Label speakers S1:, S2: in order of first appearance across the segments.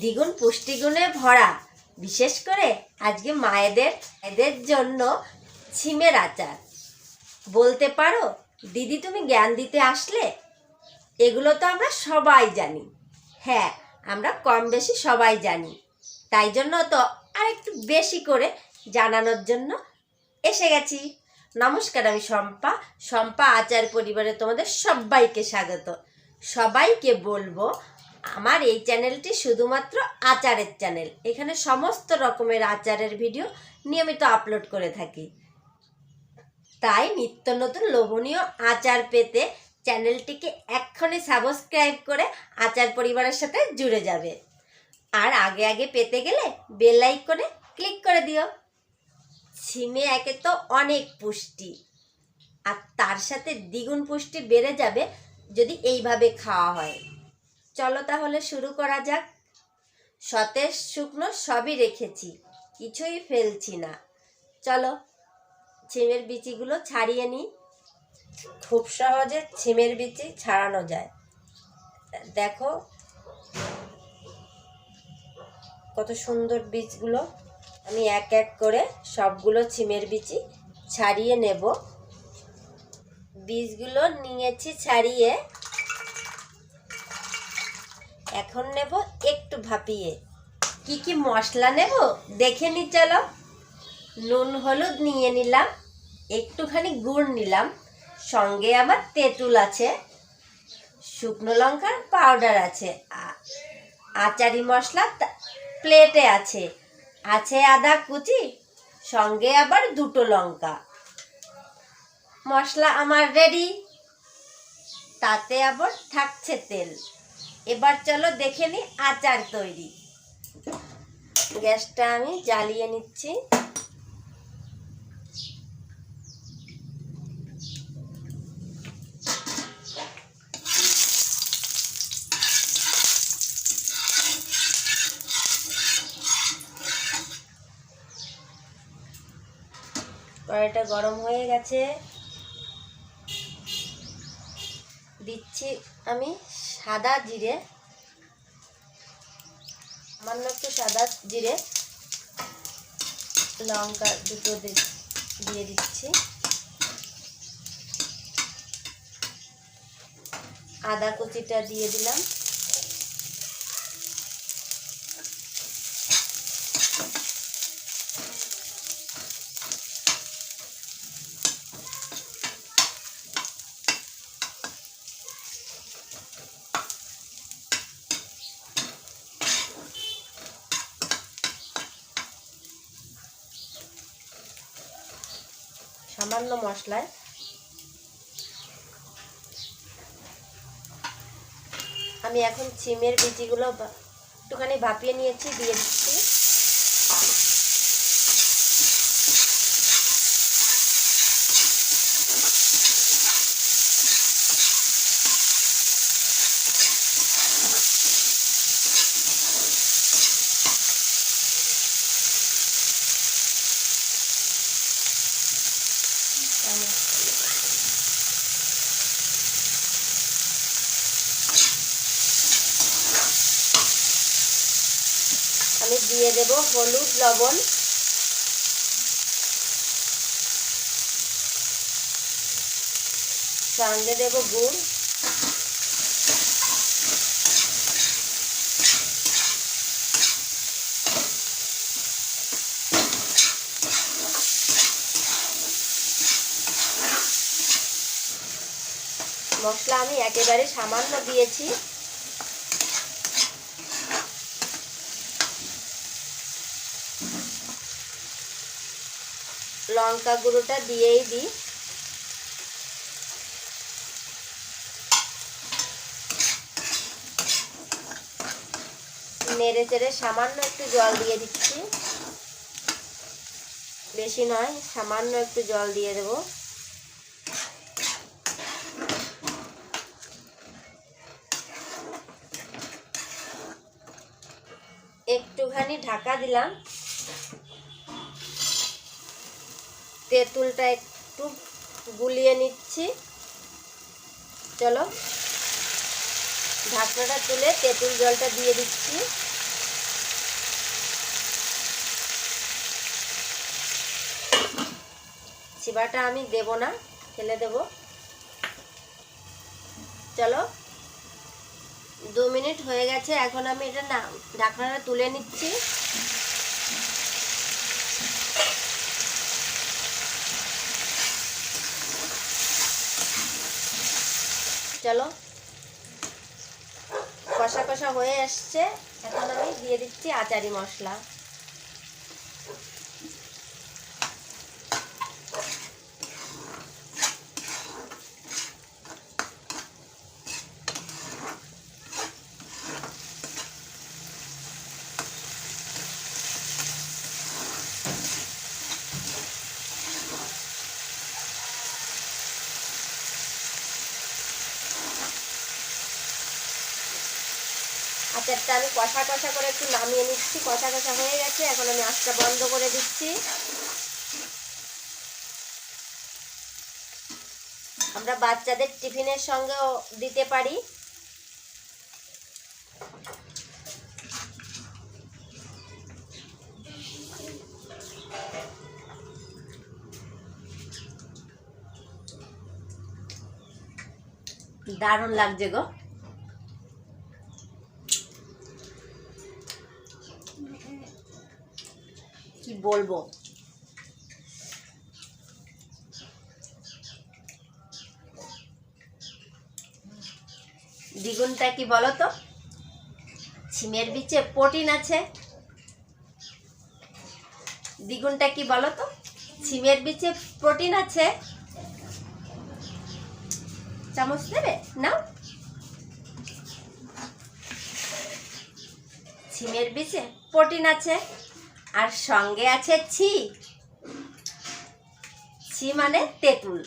S1: দ্বিগুণ পুষ্টিগুণে ভরা। বিশেষ করে আজকে মায়েদের এদের জন্য ছিমের আচার। বলতে পারো, দিদি তুমি জ্ঞান দিতে আসলে? এগুলো তো আমরা সবাই জানি। হ্যাঁ আমরা কম বেশি সবাই জানি। তাই জন্য তো আর একটু বেশি করে জানানোর জন্য এসে গেছি। নমস্কার আমি শম্পা। শম্পা আচার পরিবারে তোমাদের সবাইকে স্বাগত। সবাইকে বলব আমার এই চ্যানেলটি শুধুমাত্র আচারের চ্যানেল। এখানে সমস্ত রকমের আচারের ভিডিও নিয়মিত আপলোড করে থাকি। তাই নিত্য নতুন লোভনীয় আচার পেতে চ্যানেলটিকে এক্ষুনি সাবস্ক্রাইব করে আচার পরিবারের সাথে জুড়ে যাবে। আর আগে আগে পেতে গেলে বেল আইকনে ক্লিক করে দিও। ছিমে একে তো অনেক পুষ্টি। আর তার সাথে দ্বিগুণ পুষ্টি বেড়ে যাবে যদি এইভাবে খাওয়া হয়। চলো তাহলে শুরু করা যাক। সতেজ শুকনো সবই রেখেছি, কিছুই ফেলছি না। চলো ছিমের বিচিগুলো ছাড়িয়ে নিই। খুব সহজে ছিমের বিচি ছাড়ানো যায়। দেখো কত সুন্দর বীজগুলো। আমি এক এক করে সবগুলো ছিমের বিচি ছাড়িয়ে নেব। বীজগুলো নিয়েছি ছাড়িয়ে এখন নেব একটু ভাপিয়ে। কি কি মশলা নেব? দেখে নি, চলো। নুন, হলুদ নিয়ে নিলাম। একটুখানি গুড় নিলাম। সঙ্গে আমার তেঁতুল আছে, শুকনো লঙ্কার পাউডার আছে আচারি মশলা প্লেটে আছে। আছে আদা কুচি, সঙ্গে আবার দুটো লঙ্কা। মশলা আমার রেডি। তাতে আবার থাকছে তেল। এবার চলো দেখে নি আচার তৈরি। গ্যাসটা আমি জ্বালিয়ে নিচ্ছি। কড়াইটা গরম হয়ে গেছে। দিচ্ছি আমি সাদা জিরে সামান্য একটু সাদা জিরে লঙ্কা দুটো দিয়ে দিচ্ছি। আদা কুচিটা দিয়ে দিলাম। সামান্য মশলায়। আমি এখন সিমের বিচিগুলো একটুখানি ভাপিয়ে নিয়েছি দিয়ে দিচ্ছি আমি আমি দিয়ে দেব হলুদ লবণ। সঙ্গে দেব গুড়। মশলা আমি একেবারে সামান্য দিয়েছি। লঙ্কা গুঁড়োটা দিয়েই দিই নেড়ে চেড়ে সামান্য একটু জল দিয়ে দিচ্ছি। বেশি নয়, সামান্য একটু জল দিয়ে দেবো। একটুখানি ঢাকা দিলাম। তেঁতুলটা একটু গুলিয়ে নিচ্ছি। চলো। ঢাকনাটা তুলে তেঁতুল জলটা দিয়ে দিচ্ছি। ছিবাটা আমি দেব না, ফেলে দেব। চলো। দু মিনিট হয়ে গেছে, এখন আমি এটা না, ঢাকনাটা তুলে নিচ্ছি। চলো। কষা কষা হয়ে আসছে। এখন আমি দিয়ে দিচ্ছি আচারি মশলা। আচারটা আমি কষা কষা করে একটু নামিয়ে নিচ্ছি। কষা কষা হয়ে গেছে, এখন আমি আঁচটা বন্ধ করে দিচ্ছি। আমরা বাচ্চাদের টিফিনের সঙ্গেও দিতে পারি। দারুণ লাগছে গো কি বলব। দ্বিগুণটা কি বলো তো? ছিমের বিচে প্রোটিন আছে। দ্বিগুণটা কি বলো তো? ছিমের বিচে প্রোটিন আছে। চামচ নেবে নাও। ছিমের বিচে প্রোটিন আছে। আর সঙ্গে আছে ছি। ছি মানে তেঁতুল।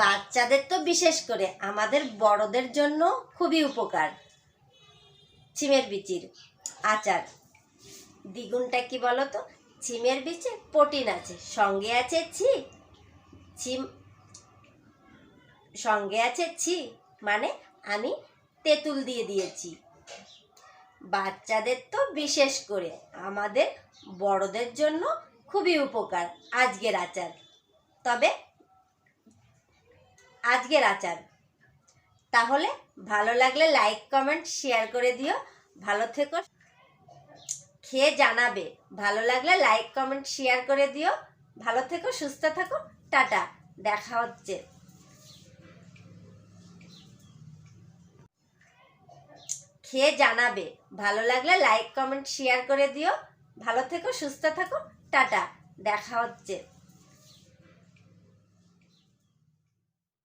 S1: বাচ্চাদের তো বিশেষ করে, আমাদের বড়দের জন্য খুবই উপকার। ছিমের বিচির আচার। দ্বিগুণটা কি বলো তো ছিমের বিচে প্রোটিন আছে। সঙ্গে আছে ছি। ছিম সঙ্গে আছে ছি মানে আমি তেঁতুল দিয়ে দিয়েছি। বাচ্চাদের তো বিশেষ করে আমাদের বড়দের জন্য খুবই উপকার আজকের আচার। তবে আজকের আচার। তাহলে ভালো লাগলে লাইক কমেন্ট শেয়ার করে দিও। ভালো থেকো। খেয়ে জানাবে। ভালো লাগলে লাইক কমেন্ট শেয়ার করে দিও। ভালো থেকো, সুস্থ থাকো। টাটা। দেখা হচ্ছে। খেয়ে জানাবে। ভালো লাগলে লাইক কমেন্ট শেয়ার করে দিও। ভালো থেকো, সুস্থ থাকো। টাটা। দেখা হচ্ছে।